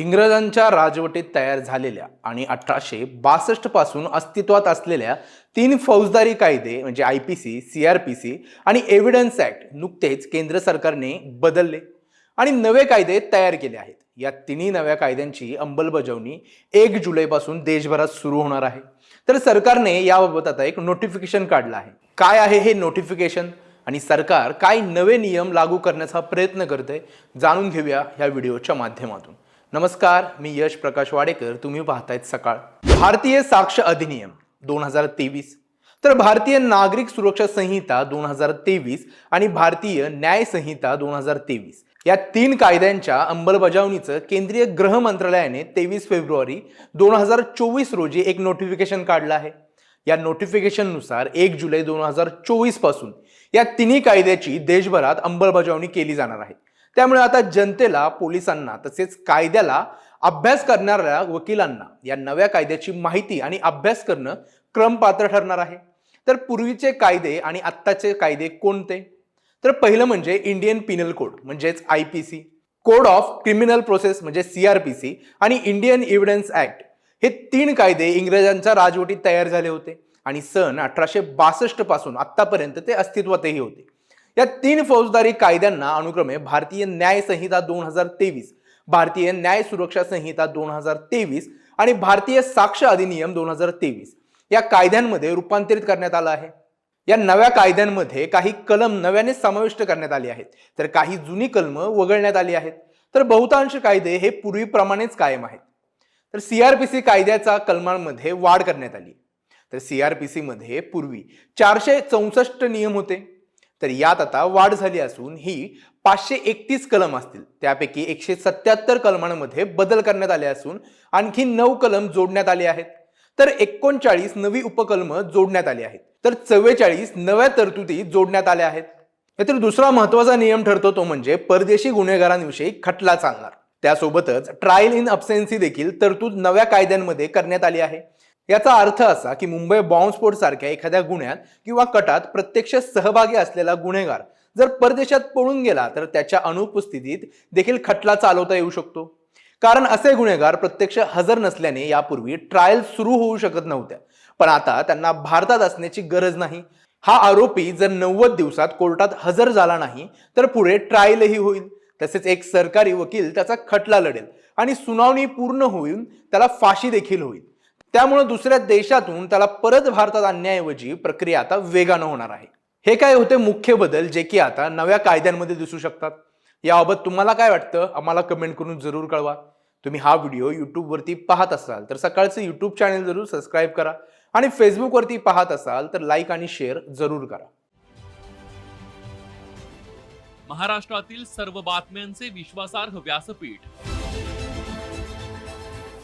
इंग्रजांच्या राजवटीत तयार झालेल्या आणि अठराशे बासष्टपासून अस्तित्वात असलेल्या तीन फौजदारी कायदे म्हणजे I P C C R P C आणि एव्हिडन्स ॲक्ट नुकतेच केंद्र सरकारने बदलले आणि नवे कायदे तयार केले आहेत. या तिन्ही नव्या कायद्यांची अंमलबजावणी एक जुलैपासून देशभरात सुरू होणार आहे. तर सरकारने याबाबत आता एक नोटिफिकेशन काढलं आहे. काय आहे हे नोटिफिकेशन आणि सरकार काय नवे नियम लागू करण्याचा प्रयत्न करते जाणून घेऊया ह्या व्हिडिओच्या माध्यमातून. नमस्कार मी यश प्रकाश वाडेकर. तुम्ही पाहतायत सकाळ. भारतीय साक्ष अधिनियम दोन हजार तेवीस. तर भारतीय नागरिक सुरक्षा संहिता दोन हजार तेवीस आणि भारतीय न्याय संहिता दोन हजार तेवीस. या तीन कायद्यांच्या अंमलबजावणीचं केंद्रीय गृह मंत्रालयाने तेवीस फेब्रुवारी दोन हजार चोवीस रोजी एक नोटिफिकेशन काढलं आहे. या नोटिफिकेशननुसार एक जुलै दोन हजार चोवीसपासून या तिन्ही कायद्याची देशभरात अंमलबजावणी केली जाणार आहे. त्यामुळे आता जनतेला पोलिसांना तसेच कायद्याला अभ्यास करणाऱ्या वकिलांना या नव्या कायद्याची माहिती आणि अभ्यास करणं क्रमपात्र ठरणार आहे. तर पूर्वीचे कायदे आणि आत्ताचे कायदे कोणते? तर पहिलं म्हणजे इंडियन पिनल कोड म्हणजेच I P C code of criminal process म्हणजे सी आर पी सी आणि इंडियन एव्हिडन्स ऍक्ट हे तीन कायदे इंग्रजांच्या राजवटीत तयार झाले होते आणि सन अठराशे बासष्टपासून आत्तापर्यंत ते अस्तित्वातही होते. या तीन फौजदारी कायद्यांना अनुक्रमे भारतीय न्याय संहिता दोन हजार तेवीस भारतीय न्याय सुरक्षा संहिता दोन हजार तेवीस आणि भारतीय साक्ष अधिनियम दोन हजार तेवीस. या कायद्यांमध्ये रूपांतरित करण्यात आलं आहे. या नव्या कायद्यांमध्ये काही कलम नव्याने समाविष्ट करण्यात आले आहेत. तर काही जुनी कलम वगळण्यात आली आहेत. तर बहुतांश कायदे हे पूर्वीप्रमाणेच कायम आहेत. तर सीआरपीसी कायद्याचा कलमांमध्ये वाढ करण्यात आली. तर सीआरपीसी मध्ये पूर्वी चारशे चौसष्ट नियम होते. तर यात आता वाढ झाली असून ही पाचशे एकतीस कलम असतील. त्यापैकी एकशे सत्याहत्तर कलमांमध्ये बदल करण्यात आले असून आणखी नऊ कलम जोडण्यात आले आहेत. तर एकोणचाळीस नवी उपकलम जोडण्यात आली आहेत. तर चव्वेचाळीस नव्या तरतुदी जोडण्यात आल्या आहेत. यातील दुसरा महत्त्वाचा नियम ठरतो तो म्हणजे परदेशी गुन्हेगारांविषयी खटला चालणार. त्यासोबतच ट्रायल इन अब्सेन्सी देखील तरतूद नव्या कायद्यांमध्ये करण्यात आली आहे. याचा अर्थ असा की मुंबई बॉम्बस्फोट सारख्या एखाद्या गुन्ह्यात किंवा कटात प्रत्यक्ष सहभागी असलेला गुन्हेगार जर परदेशात पळून गेला तर त्याच्या अनुपस्थितीत देखील खटला चालवता येऊ शकतो. कारण असे गुन्हेगार प्रत्यक्ष हजर नसल्याने यापूर्वी ट्रायल सुरू होऊ शकत नव्हत्या. पण आता त्यांना भारतात असण्याची गरज नाही. हा आरोपी जर नव्वद दिवसात कोर्टात हजर झाला नाही तर पुढे ट्रायलही होईल. तसेच एक सरकारी वकील त्याचा खटला लढेल आणि सुनावणी पूर्ण होईल त्याला फाशी देखील होईल. त्यामुळे दुसऱ्या देशातून त्याला परत भारतात आणण्याऐवजी प्रक्रिया आता वेगानं होणार आहे. हे काय होते मुख्य बदल जे की आता नव्या कायद्यांमध्ये दिसू शकतात. याबाबत तुम्हाला काय वाटतं? आम्हाला कमेंट करून जरूर कळवा. तुम्ही हा व्हिडिओ यूट्यूबवरती पाहत असाल तर सकाळचं यूट्यूब चॅनल जरूर सबस्क्राईब करा आणि फेसबुकवरती पाहत असाल तर लाईक आणि शेअर जरूर करा. महाराष्ट्रातील सर्व बातम्यांचे विश्वासार्ह व्यासपीठ.